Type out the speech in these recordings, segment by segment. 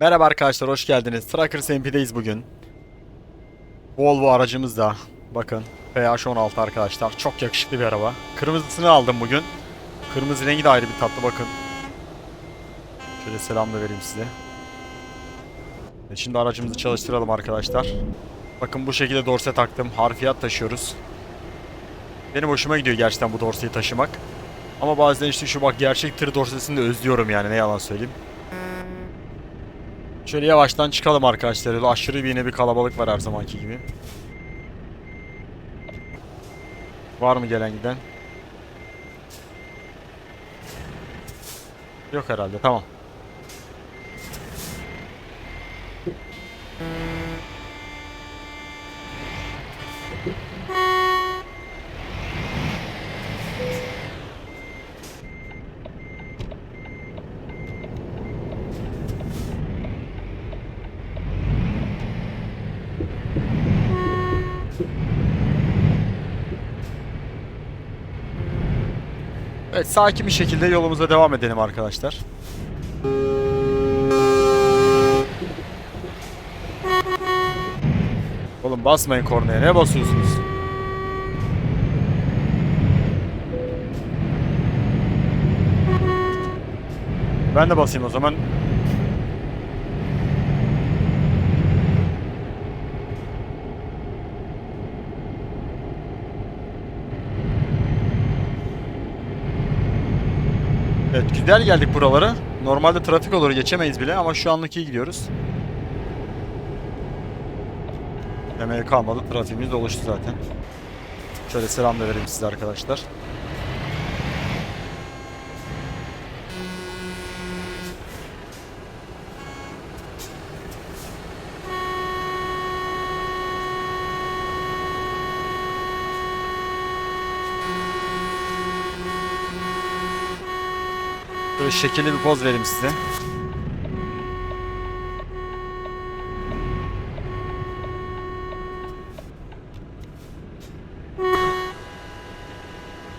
Merhaba arkadaşlar hoş geldiniz. Trackers MP'deyiz bugün. Volvo aracımız da. Bakın PH16 arkadaşlar. Çok yakışıklı bir araba. Kırmızısını aldım bugün. Kırmızı rengi de ayrı bir tatlı bakın. Şöyle selam da vereyim size. E Şimdi aracımızı çalıştıralım arkadaşlar. Bakın bu şekilde dorse taktım. Harfiyat taşıyoruz. Benim hoşuma gidiyor gerçekten bu dorseyi taşımak. Ama bazen işte şu bak gerçek tır dorsesini de özlüyorum yani ne yalan söyleyeyim. Şöyle yavaştan çıkalım arkadaşlar. Öyle aşırı bir yine bir kalabalık var her zamanki gibi. Var mı gelen giden? Yok herhalde tamam. Evet sakin bir şekilde yolumuza devam edelim arkadaşlar. Oğlum basmayın kornaya ne basıyorsunuz? Ben de basayım o zaman. Evet geldik buralara. Normalde trafik olur geçemeyiz bile ama şu anlık iyi gidiyoruz. Demeye kalmadı. Trafiğimiz de oluştu zaten. Şöyle selam da vereyim size arkadaşlar. Böyle şekilli bir poz vereyim size.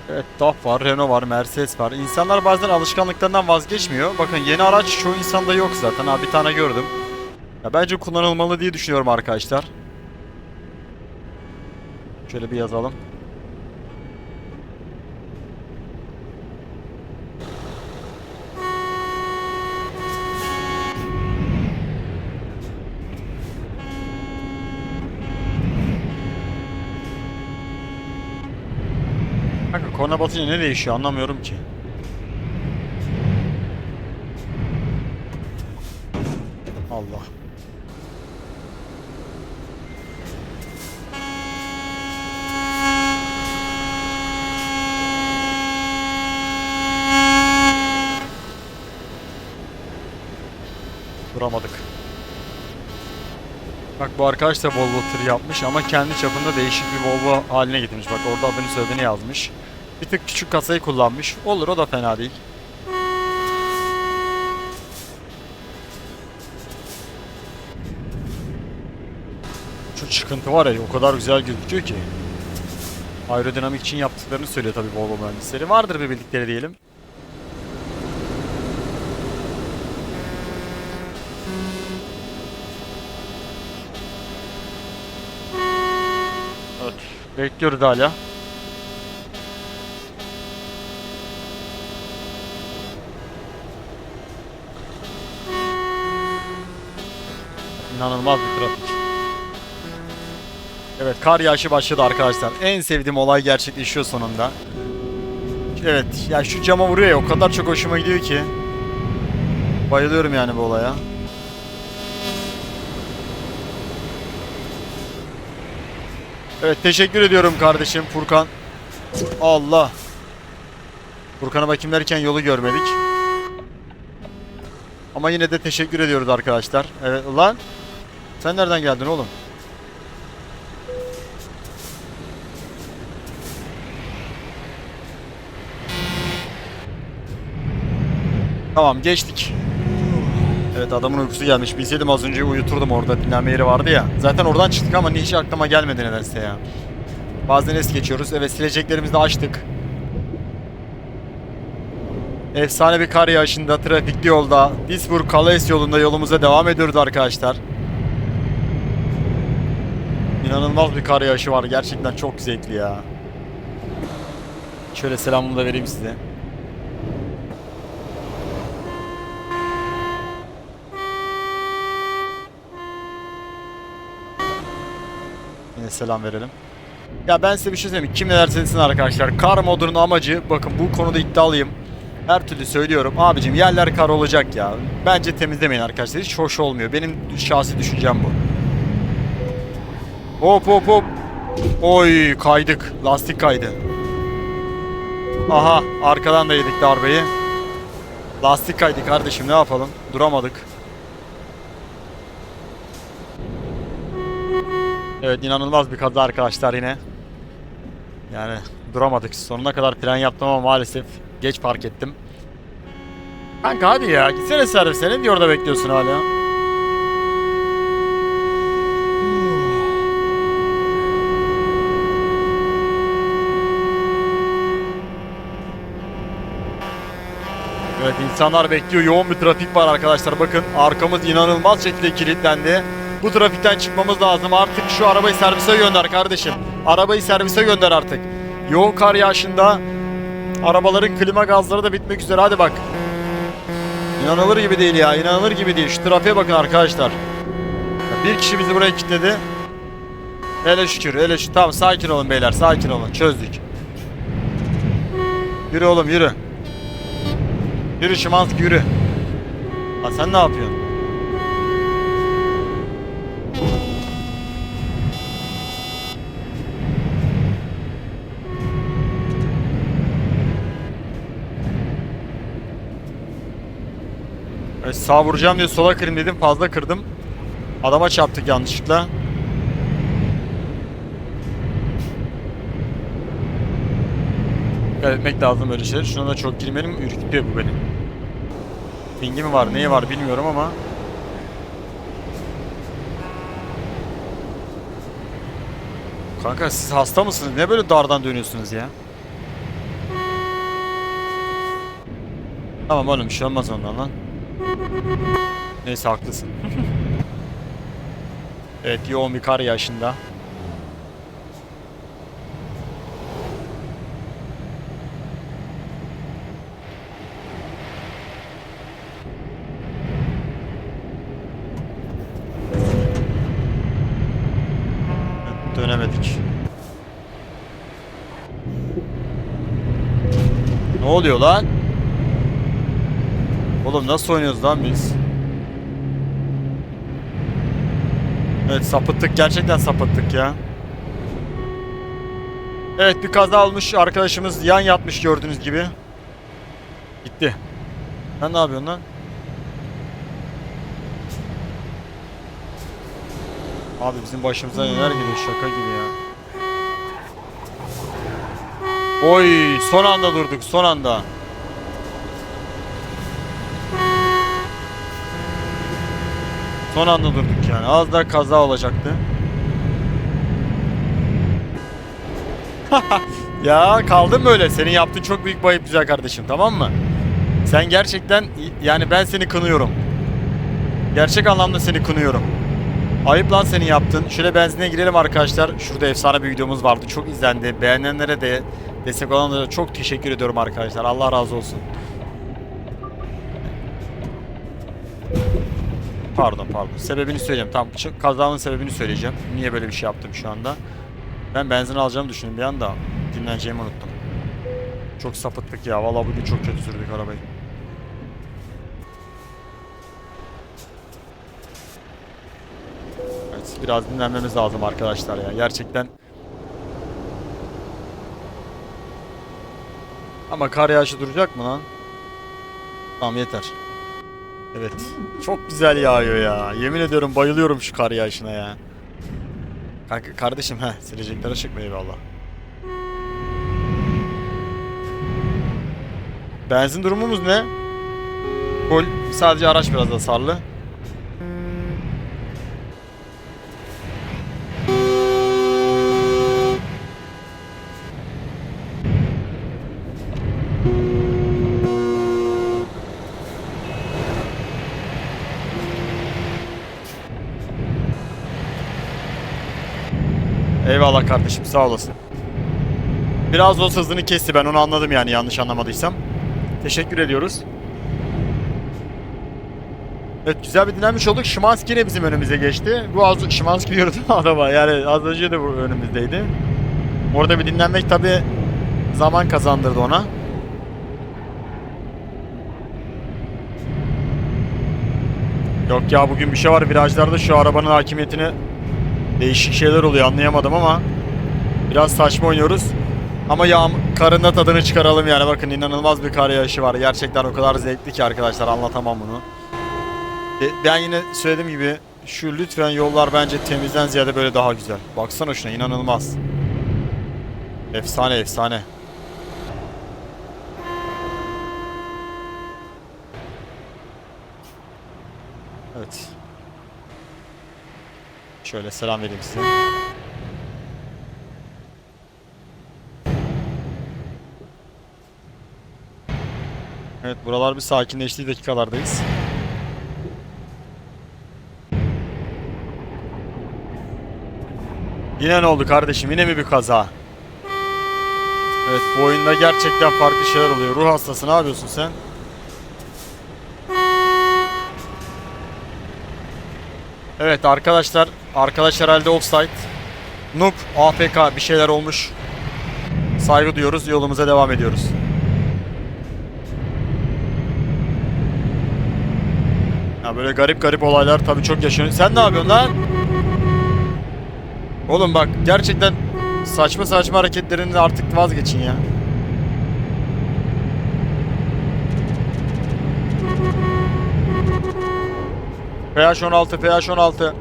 Evet DAF var, Renault var, Mercedes var. İnsanlar bazen alışkanlıklarından vazgeçmiyor. Bakın yeni araç çoğu insanda yok zaten. Ha bir tane gördüm. Ya bence kullanılmalı diye düşünüyorum arkadaşlar. Şöyle bir yazalım. Korna basınca ne değişiyor anlamıyorum ki. Allah. Duramadık. Bak bu arkadaş da Volvo tır yapmış ama kendi çapında değişik bir Volvo haline getirmiş. Bak orada adını söylediğini yazmış. Bir tık küçük kasayı kullanmış. Olur o da fena değil. Şu çıkıntı var ya o kadar güzel gözüküyor ki. Aerodinamik için yaptıklarını söylüyor tabii Volvo mühendisleri. Vardır bir bildikleri diyelim. Evet. Bekliyoruz hala. İnanılmaz bir trafik. Evet kar yağışı başladı arkadaşlar. En sevdiğim olay gerçekleşiyor sonunda. Evet ya şu cama vuruyor ya o kadar çok hoşuma gidiyor ki. Bayılıyorum yani bu olaya. Evet teşekkür ediyorum kardeşim Furkan. Allah. Furkan'a bakayım derken yolu görmedik. Ama yine de teşekkür ediyoruz arkadaşlar. Evet lan. Sen nereden geldin oğlum? Tamam geçtik. Evet adamın uykusu gelmiş. Bilseydim az önce uyuturdum orada dinlenme yeri vardı ya. Zaten oradan çıktık ama hiç aklıma gelmedi nedense ya. Bazen es geçiyoruz. Evet sileceklerimizi de açtık. Efsane bir kar yağışında trafikli yolda Duisburg Calais yolunda yolumuza devam ediyoruz arkadaşlar. İnanılmaz bir kar yağışı var. Gerçekten çok zevkli ya. Şöyle selamımı da vereyim size. Yine selam verelim. Ya ben size bir şey söyleyeyim. Kim ne derse desin arkadaşlar. Kar modunun amacı bakın bu konuda iddialıyım. Her türlü söylüyorum. Abicim yerler kar olacak ya. Bence temizlemeyin arkadaşlar. Hiç hoş olmuyor. Benim şahsi düşüncem bu. Hop hop hop. Oy kaydık. Lastik kaydı. Aha arkadan da yedik darbeyi. Lastik kaydı kardeşim ne yapalım? Duramadık. Evet inanılmaz bir kaza arkadaşlar yine. Yani duramadık. Sonuna kadar plan yaptım ama maalesef geç fark ettim. Kanka hadi ya gitsene servise ne diyor orada bekliyorsun hala? Evet insanlar bekliyor. Yoğun bir trafik var arkadaşlar. Bakın arkamız inanılmaz şekilde kilitlendi. Bu trafikten çıkmamız lazım. Artık şu arabayı servise gönder kardeşim. Arabayı servise gönder artık. Yoğun kar yağışında arabaların klima gazları da bitmek üzere. Hadi bak. İnanılır gibi değil ya. İnanılır gibi değil. Şu trafiğe bakın arkadaşlar. Bir kişi bizi buraya kilitledi. Hele şükür, hele şükür. Tamam sakin olun beyler, sakin olun. Çözdük. Yürü oğlum yürü. Yürü Şimanski yürü. Ha sen ne yapıyorsun? Evet, sağ vuracağım diye sola kırayım dedim fazla kırdım. Adama çarptık yanlışlıkla. Dikkat etmek lazım böyle şeyler. Şuna da çok girmeyelim. Ürkütüyor bu beni. Pingi mi var, neyi var bilmiyorum ama. Kanka siz hasta mısınız? Ne böyle dardan dönüyorsunuz ya? Tamam oğlum bir şey olmaz ondan lan. Neyse haklısın. evet yoğun bir kar yağışında. Ne oluyor lan? Oğlum nasıl oynuyoruz lan biz? Evet sapıttık gerçekten sapıttık ya. Evet bir kaza olmuş arkadaşımız yan yatmış gördüğünüz gibi. Gitti. Sen ne yapıyorsun lan? Abi bizim başımıza neler geliyor şaka gibi ya. Oy son anda durduk son anda. Son anda durduk yani. Az daha kaza olacaktı. ya kaldım böyle. Senin yaptığın çok büyük bir ayıp güzel kardeşim tamam mı? Sen gerçekten yani ben seni kınıyorum. Gerçek anlamda seni kınıyorum. Ayıp lan senin yaptın. Şöyle benzine girelim arkadaşlar. Şurada efsane bir videomuz vardı. Çok izlendi. Beğenenlere de destek olanlara çok teşekkür ediyorum arkadaşlar. Allah razı olsun. Pardon pardon. Sebebini söyleyeceğim. Tam kazanın sebebini söyleyeceğim. Niye böyle bir şey yaptım şu anda. Ben benzin alacağımı düşündüm bir anda. Dinleneceğimi unuttum. Çok sapıttık ya. Vallahi bugün çok kötü sürdük arabayı. Evet, biraz dinlenmemiz lazım arkadaşlar ya. Gerçekten Ama kar yağışı duracak mı lan? Tamam yeter. Evet. Çok güzel yağıyor ya. Yemin ediyorum bayılıyorum şu kar yağışına ya. Kanka kardeşim he silecekler açık mı eyvallah. Benzin durumumuz ne? Full. Sadece araç biraz hasarlı. Eyvallah kardeşim sağ olasın. Biraz o hızını kesti ben onu anladım yani yanlış anlamadıysam. Teşekkür ediyoruz. Evet güzel bir dinlenmiş olduk. Şimanski yine bizim önümüze geçti. Bu az Şimanski diyoruz adama yani az önce de bu önümüzdeydi. Orada bir dinlenmek tabi zaman kazandırdı ona. Yok ya bugün bir şey var virajlarda şu arabanın hakimiyetini değişik şeyler oluyor anlayamadım ama biraz saçma oynuyoruz. Ama yağm karın da tadını çıkaralım yani bakın inanılmaz bir kar yağışı var. Gerçekten o kadar zevkli ki arkadaşlar anlatamam bunu. E, Ben yine söylediğim gibi şu lütfen yollar bence temizden ziyade böyle daha güzel. Baksana şuna inanılmaz. Efsane efsane. Evet. Şöyle selam vereyim size. Evet buralar bir sakinleştiği dakikalardayız. Yine ne oldu kardeşim? Yine mi bir kaza? Evet bu oyunda gerçekten farklı şeyler oluyor. Ruh hastası ne yapıyorsun sen? Evet arkadaşlar. Arkadaş herhalde offside. Noob, AFK bir şeyler olmuş. Saygı duyuyoruz. Yolumuza devam ediyoruz. Ya böyle garip garip olaylar tabii çok yaşanıyor. Sen ne yapıyorsun lan? Oğlum bak gerçekten saçma saçma hareketlerinden artık vazgeçin ya. PH 16, PH 16.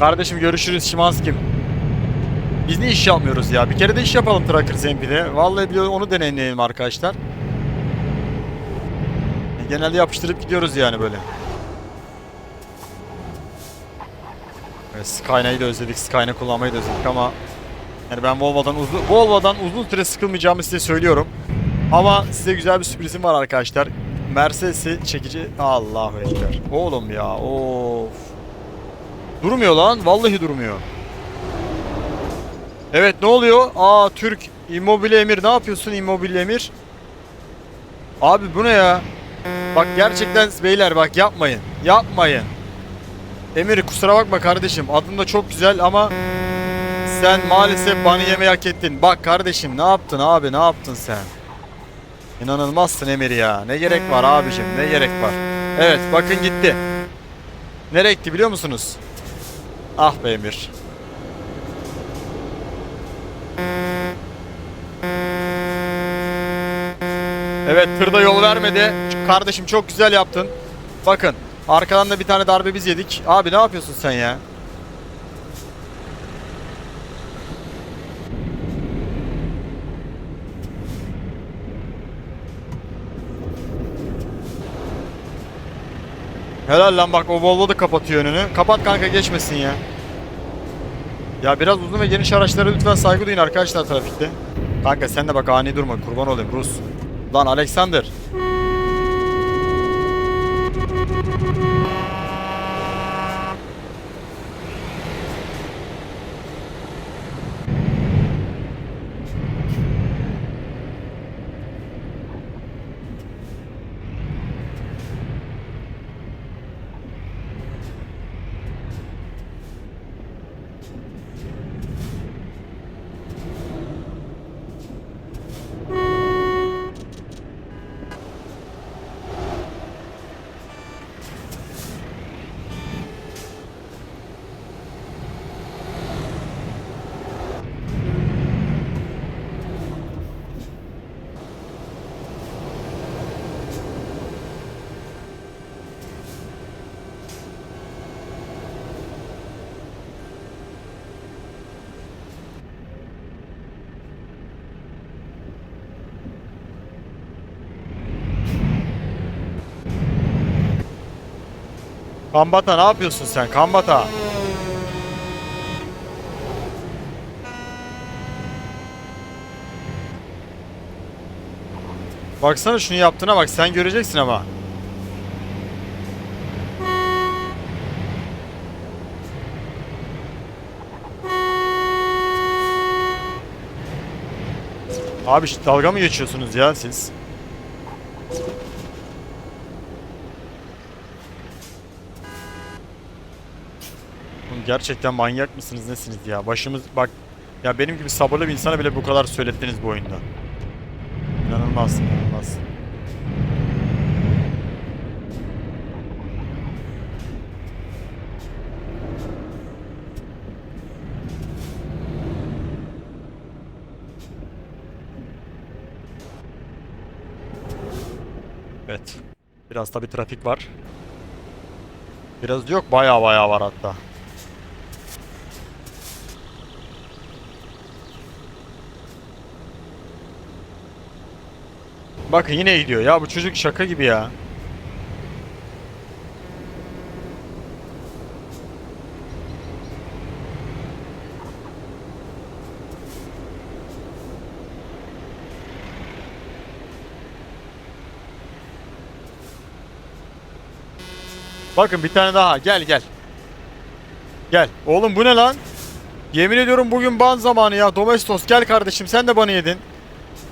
Kardeşim görüşürüz Şimanski'm. Biz ne iş yapmıyoruz ya? Bir kere de iş yapalım Trackers MP'de. Vallahi biliyor onu deneyimleyelim arkadaşlar. Genelde yapıştırıp gidiyoruz yani böyle. Evet, Skyna'yı da özledik. Skyna kullanmayı da özledik ama yani ben Volvo'dan uzun Volvo'dan uzun süre sıkılmayacağımı size söylüyorum. Ama size güzel bir sürprizim var arkadaşlar. Mercedes'i çekici Allahu ekber. Oğlum ya. Of. Durmuyor lan. Vallahi durmuyor. Evet ne oluyor? Aa Türk Immobile Emir ne yapıyorsun Immobile Emir? Abi bu ne ya? Bak gerçekten beyler bak yapmayın. Yapmayın. Emir kusura bakma kardeşim. Adın da çok güzel ama sen maalesef bana yemeği hak ettin. Bak kardeşim ne yaptın abi ne yaptın sen? İnanılmazsın Emir ya. Ne gerek var abicim ne gerek var? Evet bakın gitti. Nereye gitti biliyor musunuz? Ah be Emir. Evet tırda yol vermedi. Kardeşim çok güzel yaptın. Bakın arkadan da bir tane darbe biz yedik. Abi ne yapıyorsun sen ya? Helal lan bak o Volvo da kapatıyor önünü. Kapat kanka geçmesin ya. Ya biraz uzun ve geniş araçlara lütfen saygı duyun arkadaşlar trafikte. Kanka sen de bak ani durma kurban olayım Rus. Lan Alexander. Kambata ne yapıyorsun sen? Kambata. Baksana şunu yaptığına bak sen göreceksin ama. Abi şu dalga mı geçiyorsunuz ya siz? Gerçekten manyak mısınız nesiniz ya? Başımız bak ya benim gibi sabırlı bir insana bile bu kadar söylettiniz bu oyunda. İnanılmaz, inanılmaz. Evet. Biraz da bir trafik var. Biraz yok, baya baya var hatta. Bakın yine gidiyor ya bu çocuk şaka gibi ya. Bakın bir tane daha gel gel. Gel. Oğlum bu ne lan? Yemin ediyorum bugün ban zamanı ya. Domestos gel kardeşim sen de bana yedin.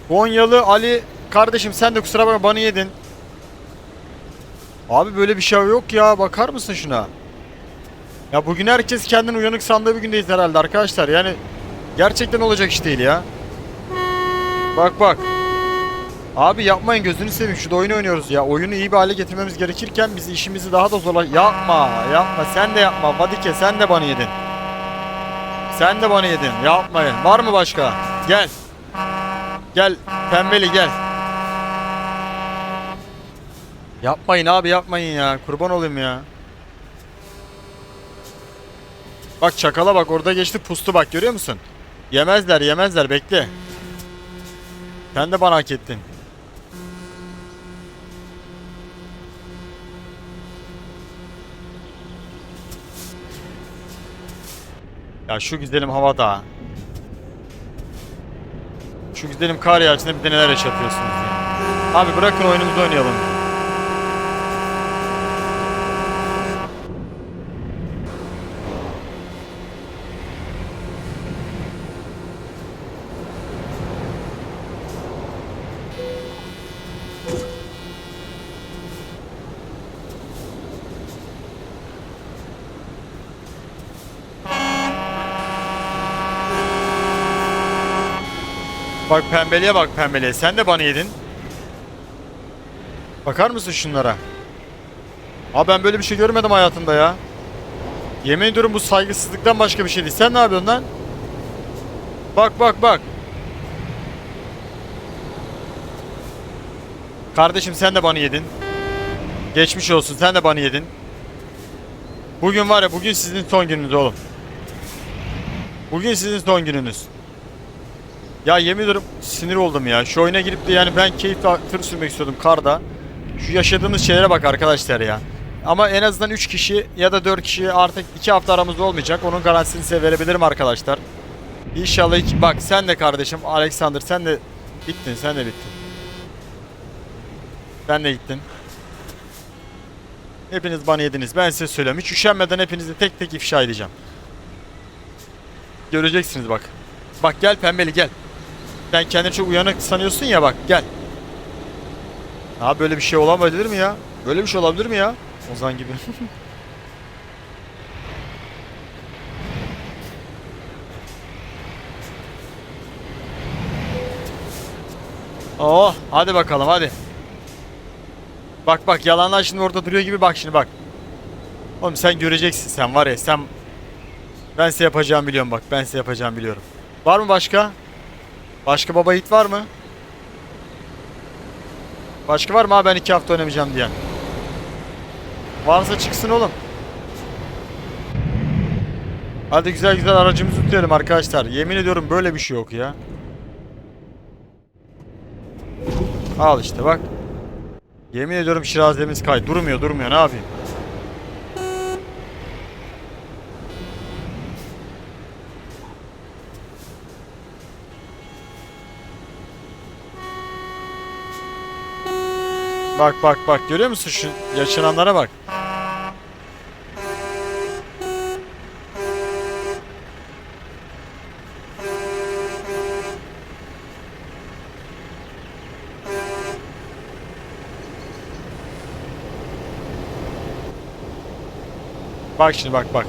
Gonyalı Ali kardeşim sen de kusura bakma bana yedin. Abi böyle bir şey yok ya. Bakar mısın şuna? Ya bugün herkes kendini uyanık sandığı bir gündeyiz herhalde arkadaşlar. Yani gerçekten olacak iş değil ya. Bak bak. Abi yapmayın gözünü seveyim. Şurada oyun oynuyoruz ya. Oyunu iyi bir hale getirmemiz gerekirken biz işimizi daha da zorla... Yapma yapma sen de yapma. Vadike sen de bana yedin. Sen de bana yedin. Yapmayın. Var mı başka? Gel. Gel pembeli gel. Yapmayın abi yapmayın ya. Kurban olayım ya. Bak çakala bak orada geçti pustu bak görüyor musun? Yemezler yemezler bekle. Sen de bana hak ettin. Ya şu güzelim havada. Şu güzelim kar yağışında bir de neler yaşatıyorsunuz ya. Abi bırakın oyunumuzu oynayalım. Bak pembeliğe bak pembeliğe. Sen de bana yedin. Bakar mısın şunlara? Abi ben böyle bir şey görmedim hayatımda ya. Yemin ediyorum bu saygısızlıktan başka bir şey değil. Sen ne yapıyorsun lan? Bak bak bak. Kardeşim sen de bana yedin. Geçmiş olsun sen de bana yedin. Bugün var ya bugün sizin son gününüz oğlum. Bugün sizin son gününüz. Ya yemin ediyorum sinir oldum ya. Şu oyuna girip de yani ben keyifle tır sürmek istiyordum karda. Şu yaşadığımız şeylere bak arkadaşlar ya. Ama en azından 3 kişi ya da 4 kişi artık 2 hafta aramızda olmayacak. Onun garantisini size verebilirim arkadaşlar. İnşallah iki... Bak sen de kardeşim Alexander sen de bittin sen de bittin. Sen de gittin. Hepiniz bana yediniz. Ben size söylüyorum. Hiç üşenmeden hepinizi tek tek ifşa edeceğim. Göreceksiniz bak. Bak gel pembeli gel. Sen kendini çok uyanık sanıyorsun ya bak gel. Abi böyle bir şey olabilir mi ya? Böyle bir şey olabilir mi ya? Ozan gibi. oh hadi bakalım hadi. Bak bak yalanlar şimdi orada duruyor gibi bak şimdi bak. Oğlum sen göreceksin sen var ya sen ben size yapacağım biliyorum bak ben size yapacağım biliyorum. Var mı başka? Başka baba yiğit var mı? Başka var mı ben iki hafta oynamayacağım diyen? Varsa çıksın oğlum. Hadi güzel güzel aracımızı tutalım arkadaşlar. Yemin ediyorum böyle bir şey yok ya. Al işte bak. Yemin ediyorum şirazemiz kay. Durmuyor durmuyor ne yapayım? Bak bak bak görüyor musun şu yaşananlara bak. Bak şimdi bak bak.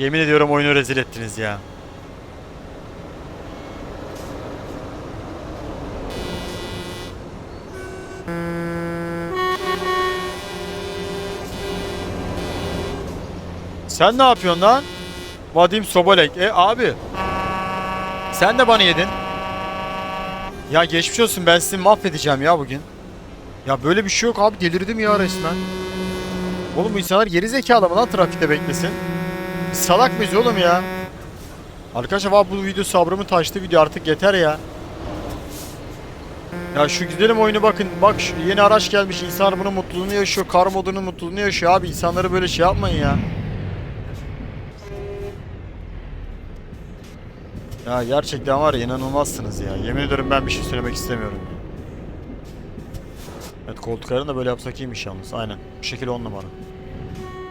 Yemin ediyorum oyunu rezil ettiniz ya. Sen ne yapıyorsun lan? Vadim Sobolek. E abi. Sen de bana yedin. Ya geçmiş olsun ben sizi mahvedeceğim ya bugün. Ya böyle bir şey yok abi delirdim ya resmen. Oğlum bu insanlar geri zekalı mı lan trafikte beklesin? Salak mıyız oğlum ya? Arkadaşlar valla bu video sabrımı taştı video artık yeter ya. Ya şu güzelim oyunu bakın. Bak şu yeni araç gelmiş. İnsanlar bunun mutluluğunu yaşıyor. Kar modunun mutluluğunu yaşıyor abi. İnsanları böyle şey yapmayın ya. Ya gerçekten var ya inanılmazsınız ya. Yemin ederim ben bir şey söylemek istemiyorum. Evet koltuklarını da böyle yapsak iyiymiş yalnız. Aynen. Bu şekil 10 numara.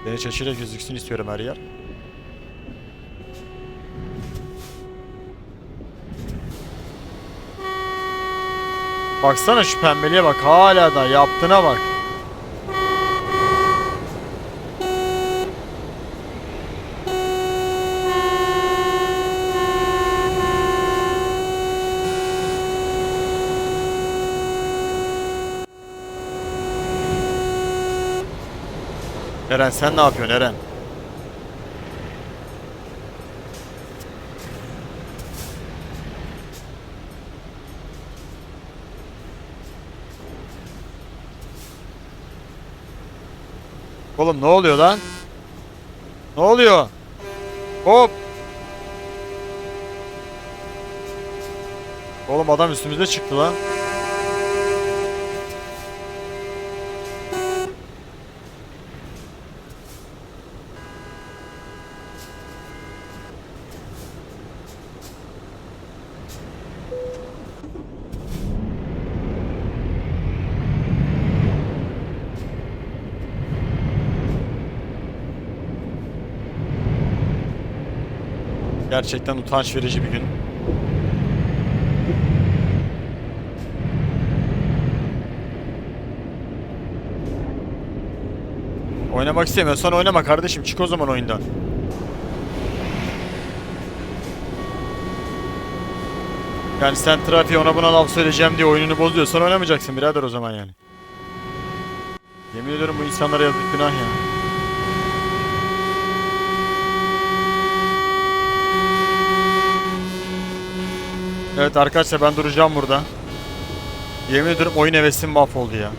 Beni açıyla gözüksün istiyorum her yer. Baksana şu pembeliğe bak. Hala da yaptığına bak. Eren sen ne yapıyorsun Eren? Oğlum ne oluyor lan? Ne oluyor? Hop. Oğlum adam üstümüze çıktı lan. Gerçekten utanç verici bir gün. Oynamak istemiyorsan oynama kardeşim. Çık o zaman oyundan. Yani sen trafiğe ona buna laf söyleyeceğim diye oyununu bozuyorsan oynamayacaksın birader o zaman yani. Yemin ediyorum bu insanlara yazık günah ya. Evet arkadaşlar ben duracağım burada. Yemin ediyorum oyun hevesim mahvoldu ya.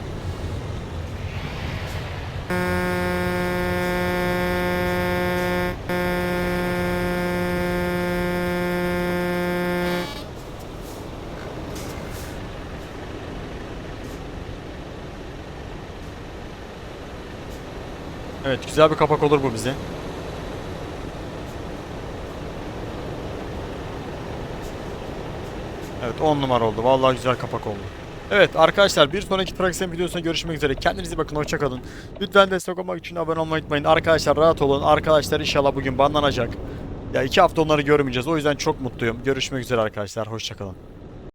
Evet güzel bir kapak olur bu bize. Evet 10 numara oldu. Vallahi güzel kapak oldu. Evet arkadaşlar bir sonraki Traxxen videosunda görüşmek üzere. Kendinize bakın hoşçakalın. Lütfen destek olmak için abone olmayı unutmayın. Arkadaşlar rahat olun. Arkadaşlar inşallah bugün banlanacak. Ya iki hafta onları görmeyeceğiz. O yüzden çok mutluyum. Görüşmek üzere arkadaşlar. Hoşçakalın.